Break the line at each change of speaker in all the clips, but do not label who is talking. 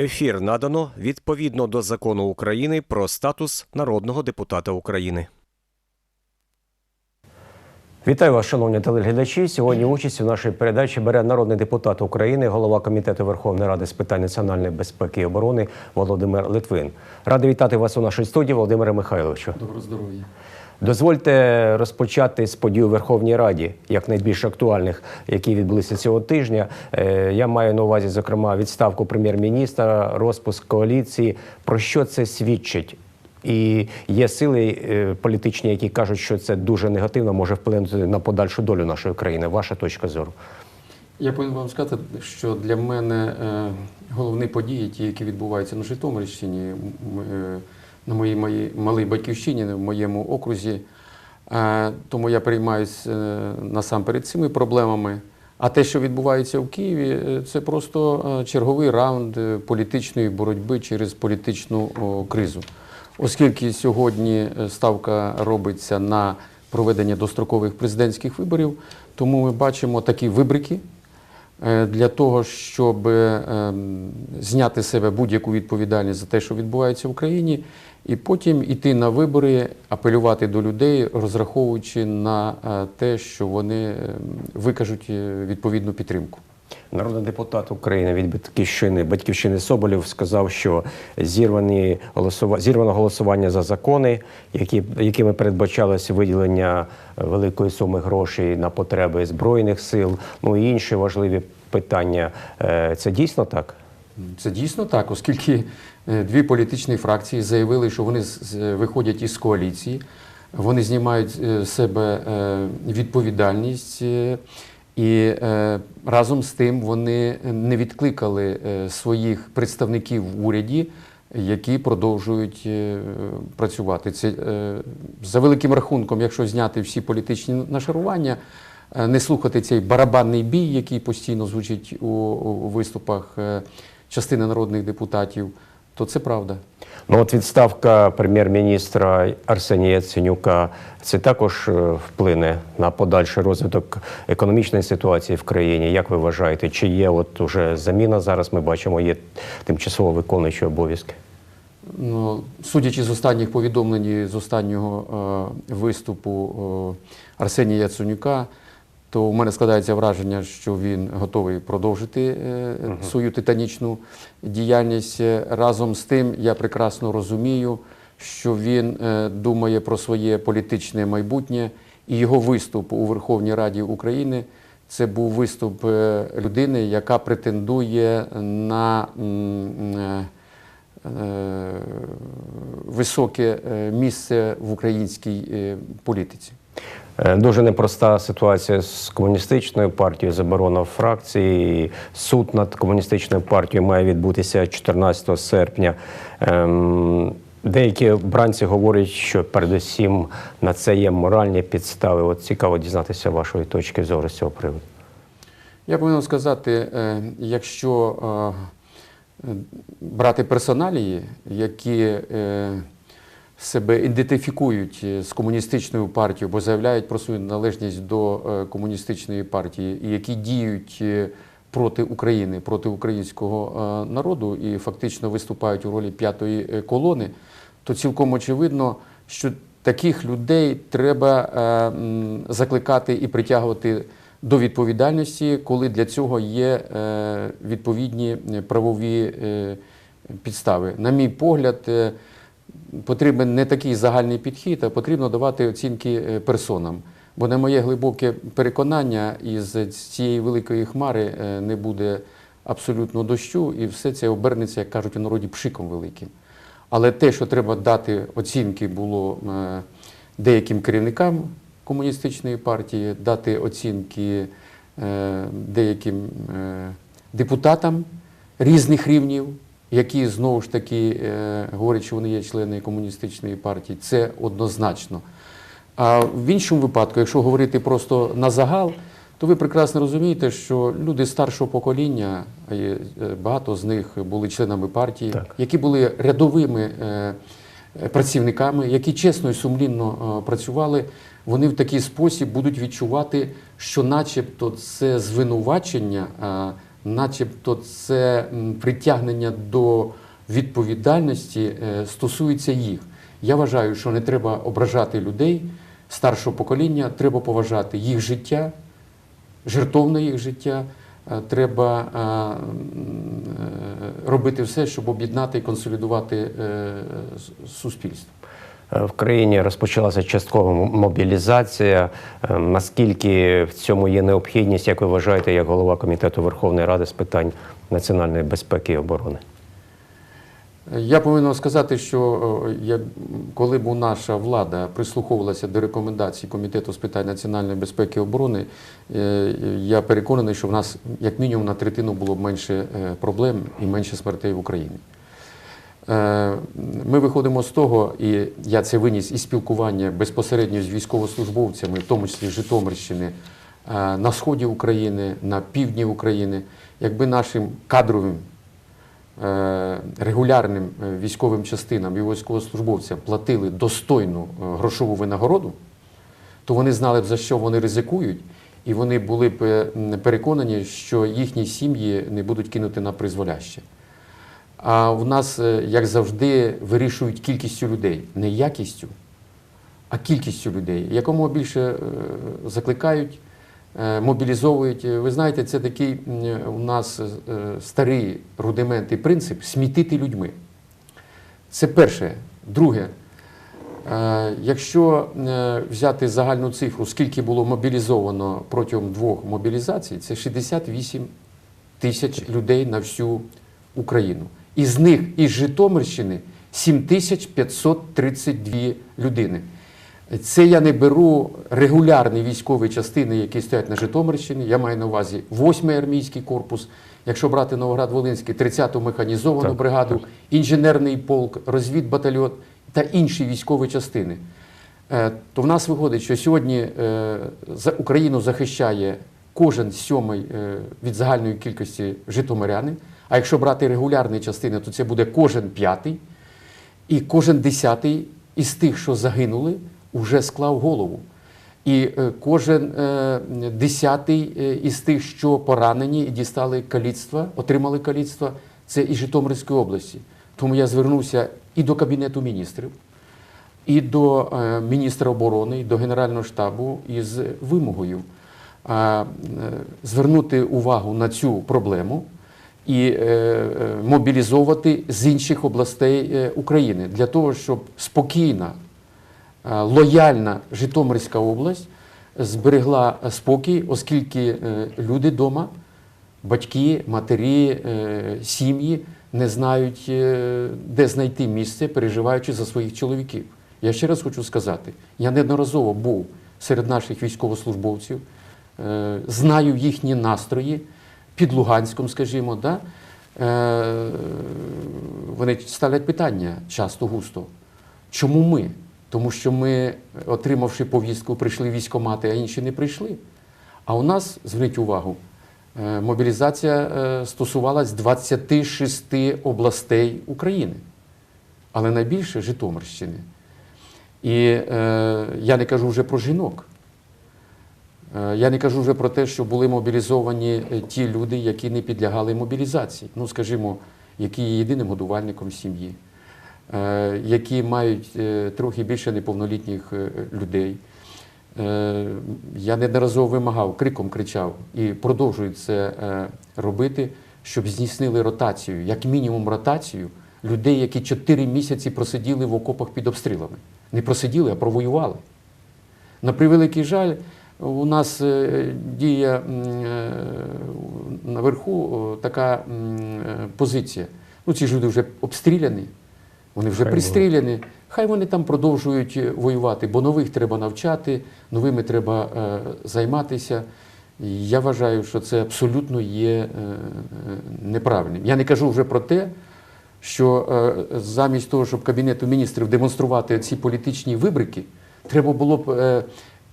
Ефір надано відповідно до закону України про статус народного депутата України. Вітаю вас, шановні телеглядачі. Сьогодні участь у нашій передачі бере народний депутат України, голова комітету Верховної Ради з питань національної безпеки і оборони Володимир Литвин. Радий вітати вас у нашій студії, Володимире Михайловичу.
Доброго здоров'я.
Дозвольте розпочати з подій у Верховній Раді, як найбільш актуальних, які відбулися цього тижня. Е, Я маю на увазі, зокрема, відставку прем'єр-міністра, розпуск коаліції. Про що це свідчить? І є сили е, політичні, які кажуть, що це дуже негативно може вплинути на подальшу долю нашої країни. Ваша точка зору.
Я повинен вам сказати, що для мене е, головні події, ті, які відбуваються на Житомирщині, на моїй, моїй малій батьківщині, в моєму окрузі. Е, тому я переймаюся е, насамперед цими проблемами. А те, що відбувається в Києві, е, це просто черговий раунд політичної боротьби через політичну кризу. Оскільки сьогодні ставка робиться на проведення дострокових президентських виборів, тому ми бачимо такі вибрики для того, щоб ем, зняти з себе будь-яку відповідальність за те, що відбувається в Україні, і потім іти на вибори, апелювати до людей, розраховуючи на е, те, що вони ем, викажуть е, відповідну підтримку.
Народний депутат України від батьківщини батьківщини Соболєв сказав, що зірвані голосува... зірвано голосування за закони, які... якими передбачалося виділення великої суми грошей на потреби збройних сил, ну і інші важливі питання. Е, Це дійсно так?
Це дійсно так, оскільки е, дві політичні фракції заявили, що вони виходять із коаліції, вони знімають е, з себе е, відповідальність. е, І е, разом з тим вони не відкликали е, своїх представників в уряді, які продовжують е, працювати. Це е, за великим рахунком, якщо зняти всі політичні нашарування, е, не слухати цей барабанний бій, який постійно звучить у, виступах е, частини народних депутатів, то це правда.
Ну от відставка прем'єр-міністра Арсенія Яценюка це також е, вплине на подальший розвиток економічної ситуації в країні. Як ви вважаєте, чи є от уже заміна зараз? Ми бачимо, є тимчасово виконуючі обов'язки.
Ну, судячи з останніх повідомлень, з останнього е, виступу е, Арсенія Яценюка, то у мене складається враження, що він готовий продовжити е, свою титанічну діяльність. Е, Разом з тим, я прекрасно розумію, що він е, думає про своє політичне майбутнє, і його виступ у Верховній Раді України це був виступ людини, яка претендує на. високе місце в українській політиці.
Е, Дуже непроста ситуація з комуністичною партією, заборона фракції. Суд над комуністичною партією має відбутися 14 серпня. Ем, Деякі бранці говорять, що передусім на це є моральні підстави. От цікаво дізнатися вашої точки зору з цього приводу.
Я повинен сказати, е, якщо е, брати персоналії, які себе ідентифікують е, з комуністичною партією, бо заявляють про свою належність до е, комуністичної партії, і які діють е, проти України, проти українського народу і фактично виступають у ролі п'ятої колони, то цілком очевидно, що таких людей треба закликати і притягувати до відповідальності, коли для цього є відповідні правові підстави. На мій погляд, потрібен не такий загальний підхід, а потрібно давати оцінки е, персонам. Бо на моє глибоке переконання, із цієї великої хмари е, не буде абсолютно дощу, і все це обернеться, як кажуть у народі, пшиком великим. Але те, що треба дати оцінки, було е, деяким керівникам комуністичної партії, дати оцінки деяким депутатам різних рівнів, які знову ж таки е, говорять, що вони є члени комуністичної партії, це однозначно. А в іншому випадку, якщо говорити просто на загал, то ви прекрасно розумієте, що люди старшого покоління, е, багато з них були членами партії,
Так.
які були рядовими е, працівниками, які чесно і сумлінно працювали, вони в такий спосіб будуть відчувати, що начебто це звинувачення начебто це притягнення до відповідальності е, стосується їх. Я вважаю, що не треба ображати людей старшого покоління, треба поважати їх життя, жертовне їх життя. Е, Треба е, робити все, щоб об'єднати і консолідувати суспільство.
Е, В країні розпочалася часткова мобілізація. Е, Наскільки в цьому є необхідність, як ви вважаєте, як голова комітету Верховної Ради з питань національної безпеки і оборони?
Я повинен сказати, що е, коли б наша влада прислуховувалася до рекомендацій Комітету з питань національної безпеки і оборони, я переконаний, що в нас як мінімум на третину було б менше проблем і менше смертей в Україні. Е, Ми виходимо з того, і я це виніс із спілкування безпосередньо з військовослужбовцями, в тому числі Житомирщини, е, на сході України, на півдні України, якби нашим кадровим е, регулярним військовим частинам і військовослужбовцям платили достойну грошову винагороду, то вони знали б, за що вони ризикують, і вони були б переконані, що їхні сім'ї не будуть кинути на призволяще. А в нас, е, як завжди, вирішують кількістю людей, не якістю, а кількістю людей. Якомога більше е, закликають, е, мобілізовують. Ви знаєте, це такий у нас старий рудимент і принцип смітити людьми. Це перше. Друге, якщо взяти загальну цифру, скільки було мобілізовано протягом двох мобілізацій, це 68 тисяч людей на всю Україну. Із них із Житомирщини 7532 людини. Це я не беру регулярні військові частини, які стоять на Житомирщині. Я маю на увазі 8-й армійський корпус. Якщо брати Новоград-Волинський, 30-ту механізовану
Так,
бригаду, інженерний полк, розвідбатальйон та інші військові частини. Е, То в нас виходить, що сьогодні е, Україну захищає кожен сьомий е, від загальної кількості житомирянин. А якщо брати регулярні частини, то це буде кожен п'ятий. І кожен десятий із тих, що загинули, вже склав голову. І е, кожен е, десятий е, із тих, що поранені і дістали каліцтва, отримали каліцтва, це із Житомирської області. Тому я звернувся і до Кабінету міністрів, і до міністра оборони, і до Генерального штабу із вимогою звернути увагу на цю проблему і е, е, мобілізовувати з інших областей е, України для того, щоб спокійна, лояльна Житомирська область зберегла спокій, оскільки люди вдома, батьки, матері, сім'ї не знають, де знайти місце, переживаючи за своїх чоловіків. Я ще раз хочу сказати: я неодноразово був серед наших військовослужбовців, знаю їхні настрої під Луганськом, скажімо, да? е, вони ставлять питання часто густо. Чому ми? Тому що ми, отримавши повістку, прийшли в військкомати, а інші не прийшли. А у нас, зверніть увагу, е, мобілізація е, стосувалась 26 областей України, але найбільше Житомирщини. І е, я не кажу вже про жінок. Е, Я не кажу вже про те, що були мобілізовані е, ті люди, які не підлягали мобілізації. Ну, скажімо, які є єдиним годувальником сім'ї, е, які мають трохи більше неповнолітніх людей. Я неодноразово вимагав, криком кричав і продовжую це робити, щоб здійснили ротацію, як мінімум ротацію людей, які 4 місяці просиділи в окопах під обстрілами. Не просиділи, а провоювали. На превеликий жаль, у нас е, діє е, наверху така е, позиція. Ну, ці ж люди вже обстріляні, вони вже
Хай
пристріляні. Хай вони там продовжують воювати, бо нових треба навчати, новими треба займатися. Я вважаю, що це абсолютно є неправильним. Я не кажу вже про те, що замість того, щоб Кабінету міністрів демонструвати ці політичні вибрики, треба було б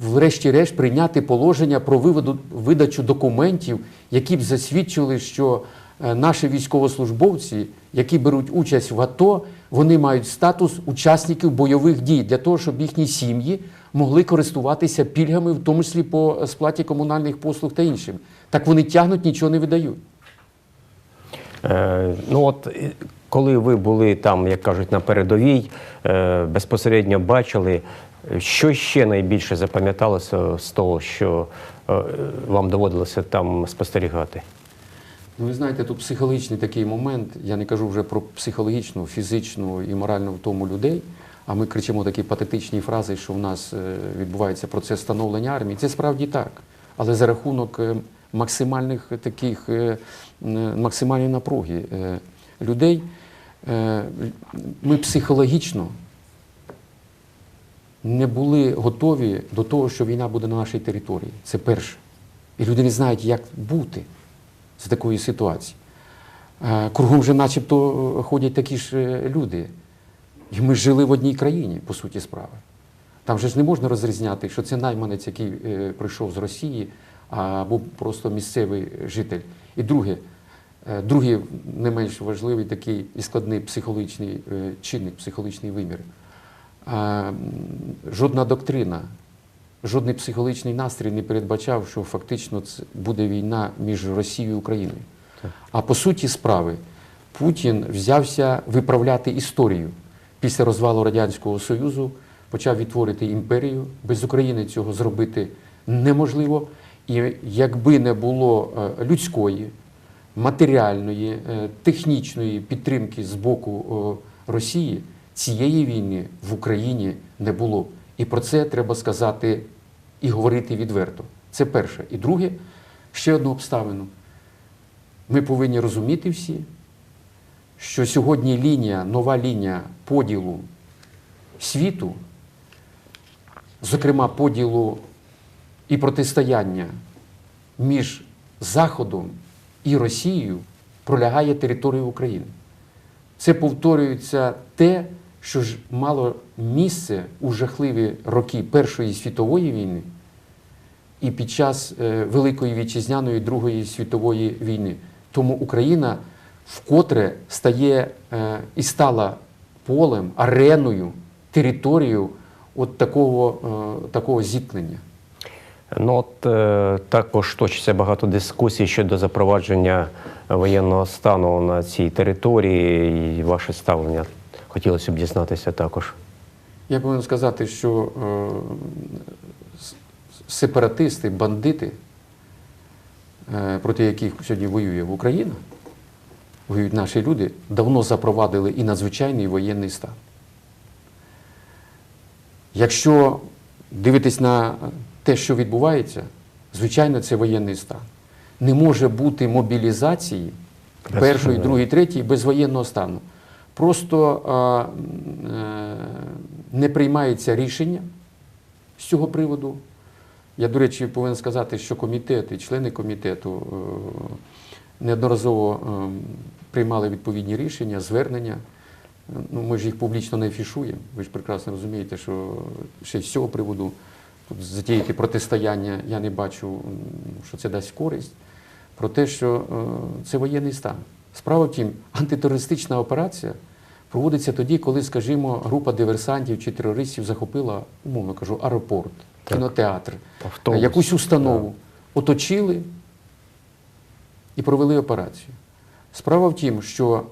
врешті-решт прийняти положення про виводу, видачу документів, які б засвідчили, що е, наші військовослужбовці, які беруть участь в АТО, вони мають статус учасників бойових дій для того, щоб їхні сім'ї могли користуватися пільгами, в тому числі по сплаті комунальних послуг та іншим. Так вони тягнуть, нічого не видають.
Е, ну от е, коли ви були там, як кажуть, на передовій, е, безпосередньо бачили, е, що ще найбільше запам'яталося з того, що е, вам доводилося там спостерігати?
Ну, ви знаєте, тут психологічний такий момент. Я не кажу вже про психологічну, фізичну і моральну втому людей. А ми кричимо такі патетичні фрази, що в нас е, відбувається процес становлення армії. Це справді так. Але за рахунок е, максимальних таких максимальної напруги людей ми психологічно не були готові до того, що війна буде на нашій території. Це перше. І люди не знають, як бути з такої ситуації. Е, Кругом вже начебто е, ходять такі ж е, люди. І ми жили в одній країні, по суті справи. Там же ж не можна розрізняти, що це найманець, який прийшов з Росії, або просто місцевий житель. І друге, другий не менш важливий такий і складний психологічний чинник, психологічний вимір. Жодна доктрина, жодний психологічний настрій не передбачав, що фактично це буде війна між Росією і Україною. А по суті справи, Путін взявся виправляти історію. Після розвалу Радянського Союзу почав відтворити імперію. Без України цього зробити неможливо. І якби не було е, людської, матеріальної, е, технічної підтримки з боку е, Росії, цієї війни в Україні не було. І про це треба сказати і говорити відверто. Це перше. І друге, ще одну обставину. Ми повинні розуміти всі, що сьогодні лінія, нова лінія поділу світу, зокрема поділу і протистояння між Заходом і Росією, пролягає територію України. Це повторюється те, що ж мало місце у жахливі роки Першої світової війни і під час е, Великої вітчизняної Другої світової війни. Тому Україна вкотре стає е, і стала полем, ареною, територією от такого, е, такого зіткнення.
Ну от також точиться багато дискусій щодо запровадження воєнного стану на цій території і ваше ставлення. Хотілося б дізнатися також.
Я повинен сказати, що е, сепаратисти, бандити, е, проти яких сьогодні воює Україна, воюють наші люди, давно запровадили і надзвичайний воєнний стан. Якщо дивитись на те, що відбувається, звичайно, це воєнний стан. Не може бути мобілізації першої, другої, третьої без воєнного стану. Просто а, е, не приймається рішення з цього приводу. Я, до речі, повинен сказати, що комітет і члени комітету е, неодноразово е, приймали відповідні рішення, звернення. Е, Ну, ми ж їх публічно не афішуємо. Ви ж прекрасно розумієте, що ще з цього приводу тут затіяти протистояння я не бачу, що це дасть користь. Про те, що е, це воєнний стан. Справа в тім, антитерористична операція проводиться тоді, коли, скажімо, група диверсантів чи терористів захопила, умовно кажу, аеропорт,
Так.
кінотеатр,
Автобус.
якусь установу, оточили і провели операцію. Справа в тім, що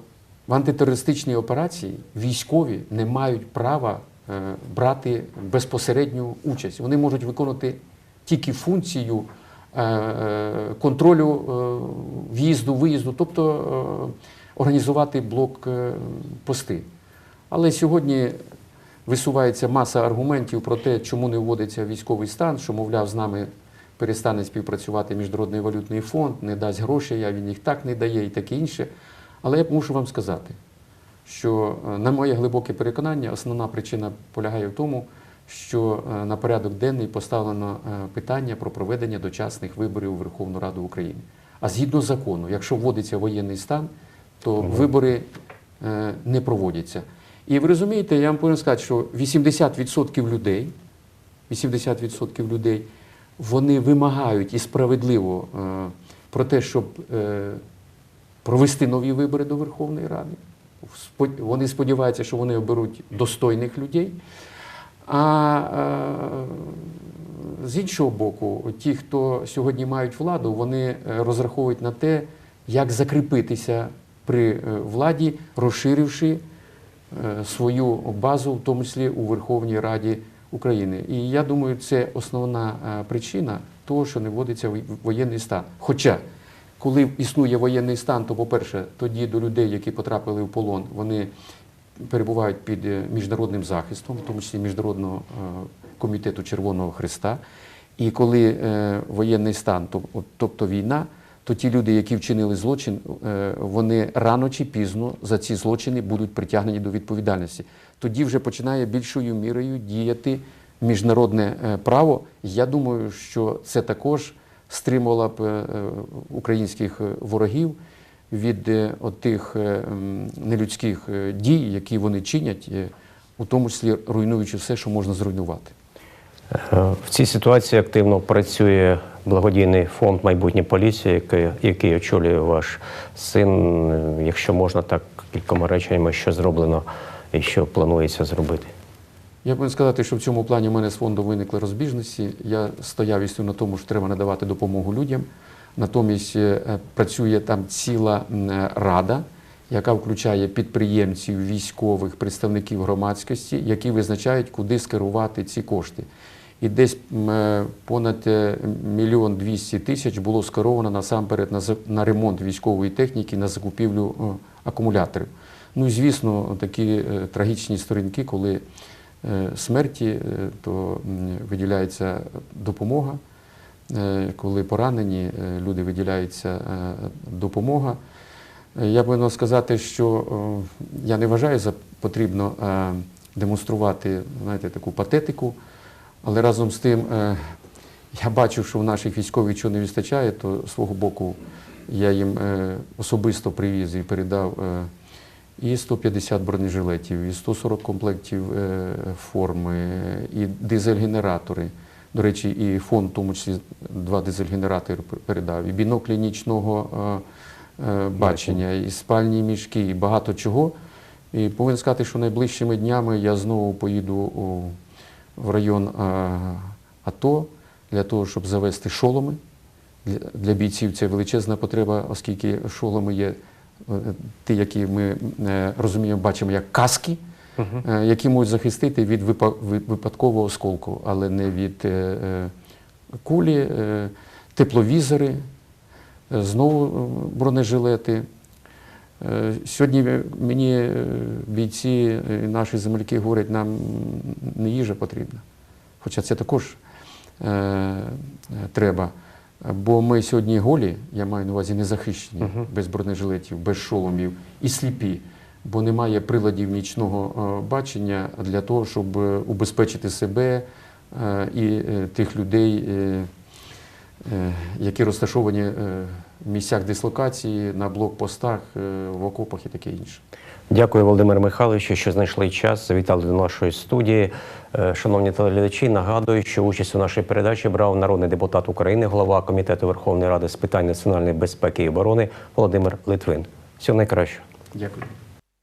в антитерористичній операції військові не мають права е, брати безпосередню участь. Вони можуть виконувати тільки функцію контролю е, в'їзду, виїзду, тобто е, організувати блок е, пости. Але сьогодні висувається маса аргументів про те, чому не вводиться військовий стан, що, мовляв, з нами перестане співпрацювати Міжнародний валютний фонд, не дасть грошей, а він їх так не дає і таке інше. Але я мушу вам сказати, що, е, на моє глибоке переконання, основна причина полягає в тому, що е, на порядок денний поставлено е, питання про проведення дочасних виборів у Верховну Раду України. А згідно закону, якщо вводиться воєнний стан, то вибори е, не проводяться. І ви розумієте, я вам повинен сказати, що 80% людей, 80% людей, вони вимагають і справедливо про те, щоб провести нові вибори до Верховної Ради. Вони сподіваються, що вони оберуть достойних людей. А е, з іншого боку, ті, хто сьогодні мають владу, вони е, розраховують на те, як закріпитися при е, владі, розширивши свою базу, в тому числі у Верховній Раді України. І я думаю, це основна причина того, що не вводиться воєнний стан. Хоча, коли існує воєнний стан, то, по-перше, тоді до людей, які потрапили в полон, вони перебувають під е, міжнародним захистом, в тому числі Міжнародного е, комітету Червоного Христа. І коли е, воєнний стан, тобто війна, то ті люди, які вчинили злочин, вони рано чи пізно за ці злочини будуть притягнені до відповідальності. Тоді вже починає більшою мірою діяти міжнародне право. Я думаю, що це також стримувало б українських ворогів від е, отих е, нелюдських е, дій, які вони чинять, у тому числі руйнуючи все, що можна зруйнувати.
В цій ситуації активно працює благодійний фонд майбутнє поліції, який, який очолює ваш син. Якщо можна, так кількома реченнями, що зроблено і що планується зробити.
Я повинен сказати, що в цьому плані в мене з фондом виникли розбіжності. Я стояв істю на тому, що треба надавати допомогу людям. Натомість е, працює там ціла е, рада, яка включає підприємців, військових, представників громадськості, які визначають, куди скерувати ці кошти. І десь е, понад мільйон двісті тисяч було скеровано насамперед на, ремонт військової техніки, на закупівлю акумуляторів. Ну і звісно, такі трагічні сторінки, коли смерті, то виділяється допомога. Е, Коли поранені, е, люди виділяється е, допомога. Я повинен сказати, що я не вважаю за потрібно демонструвати знаєте, таку патетику, але разом з тим я бачу, що в наших військових чого не вистачає, то свого боку я їм особисто привіз і передав і 150 бронежилетів, і 140 комплектів форми, і дизель-генератори. До речі, і фонд, в тому числі два дизель-генератори передав, і біноклі нічного е, е, бачення, і спальні мішки, і багато чого. І повинен сказати, що найближчими днями я знову поїду в район е, АТО для того, щоб завести шоломи. Для, бійців це величезна потреба, оскільки шоломи є ті, які ми розуміємо, бачимо як каски, е, які можуть захистити від випа- випадкового осколку, але не від е, е, кулі, тепловізори, знову бронежилети. Сьогодні мені бійці, наші земляки говорять, нам не їжа потрібна. Хоча це також е, треба. Бо ми сьогодні голі, я маю на увазі незахищені, без бронежилетів, без шоломів і сліпі, бо немає приладів нічного е, бачення для того, щоб е, убезпечити себе е, і тих людей, які розташовані в місцях дислокації, на блокпостах, в окопах і таке інше.
Дякую, Володимир Михайлович, що знайшли час. Завітали до нашої студії. Шановні телеглядачі, нагадую, що участь у нашій передачі брав народний депутат України, голова комітету Верховної Ради з питань національної безпеки і оборони Володимир Литвин. Всього найкращого.
Дякую.